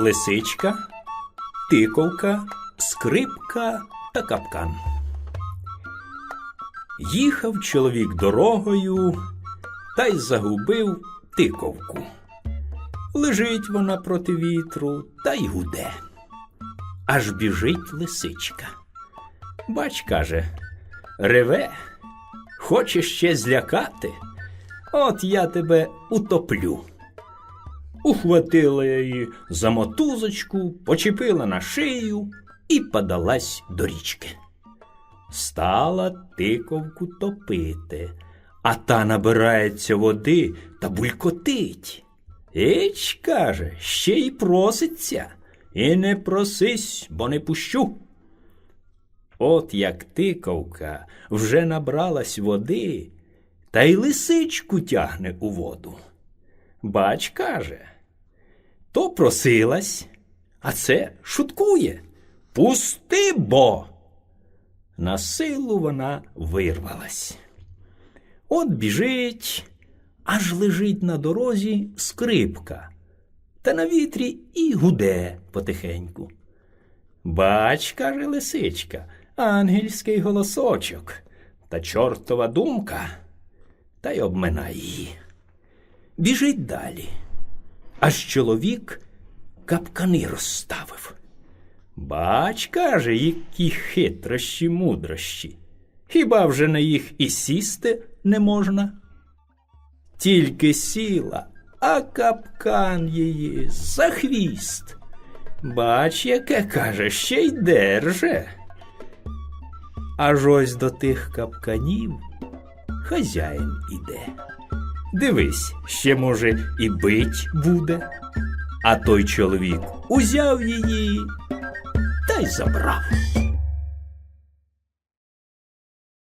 лисичка, тиковка, скрипка та капкан. Їхав чоловік дорогою та й загубив тиковку. Лежить вона проти вітру та й гуде. Аж біжить лисичка. Бач, каже, реве, хочеш ще злякати? От я тебе утоплю. Ухватила я її за мотузочку, почепила на шию і подалась до річки. Стала тиковку топити, а та набирається води та булькотить. Іч, каже, ще й проситься, і не просись, бо не пущу. От як тиковка вже набралась води, та й лисичку тягне у воду. Бач, каже, то просилась, а це шуткує. Пусти бо. На силу вона вирвалась. От біжить, аж лежить на дорозі скрипка, та на вітрі і гуде потихеньку. Бач, каже лисичка, ангельський голосочок та чортова думка, та й обминає її. Біжить далі. Аж чоловік капкани розставив. Бач, каже, які хитрощі мудрощі. Хіба вже на їх і сісти не можна? Тільки сіла, а капкан її за хвіст. Бач, яке каже, ще й держе. Аж ось до тих капканів хазяїн іде. Дивись, ще, може, і бить буде. А той чоловік узяв її та й забрав.